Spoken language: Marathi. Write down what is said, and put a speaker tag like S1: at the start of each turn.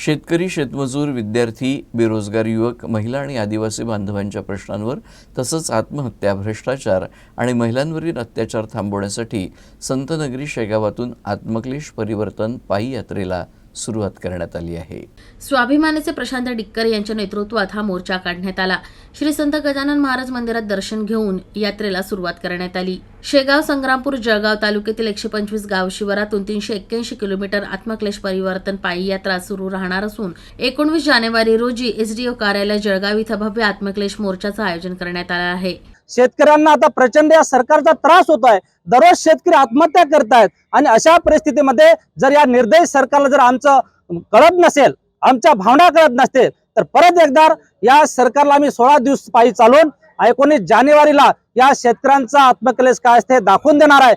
S1: शेतकरी शेतमजूर विद्यार्थी बेरोजगार युवक महिला आणि आदिवासी बांधवांच्या प्रश्नांवर तसंच आत्महत्या भ्रष्टाचार आणि महिलांवरील अत्याचार थांबवण्यासाठी संतनगरी शेगावातून आत्मक्लेश परिवर्तन पायी यात्रेला सुरुवात करण्यात आली आहे.
S2: स्वाभिमानीचे प्रशांत डिक्कर यांच्या नेतृत्वात हा मोर्चा काढण्यात आला. श्री संत गजानन महाराज मंदिरात दर्शन घेऊन यात्रेला सुरुवात करण्यात आली. शेगाव संग्रामपूर जळगाव तालुक्यातील एकशे पंचवीस गाव शिवारातून तीनशे एक्क्याऐंशी किलोमीटर आत्मक्लेश परिवर्तन पायी यात्रा सुरू राहणार असून एकोणवीस जानेवारी रोजी एसडीओ कार्यालय जळगाव इथं भव्य आत्मक्लेश मोर्चाचं आयोजन करण्यात आलं आहे.
S3: शेतकऱ्यांना आता प्रचंड या सरकारचा त्रास होत आहे दररोज शेतकरी आत्महत्या करतायत. आणि अशा परिस्थितीमध्ये जर या निर्दयी सरकारला जर आमचं कळत नसेल आमच्या भावना कळत नसतील तर परत एकदा या सरकारला आम्ही सोळा दिवस पायी चालून एकोणीस जानेवारीला या शेतकऱ्यांचा आत्मकलेश काय असते दाखवून देणार आहे.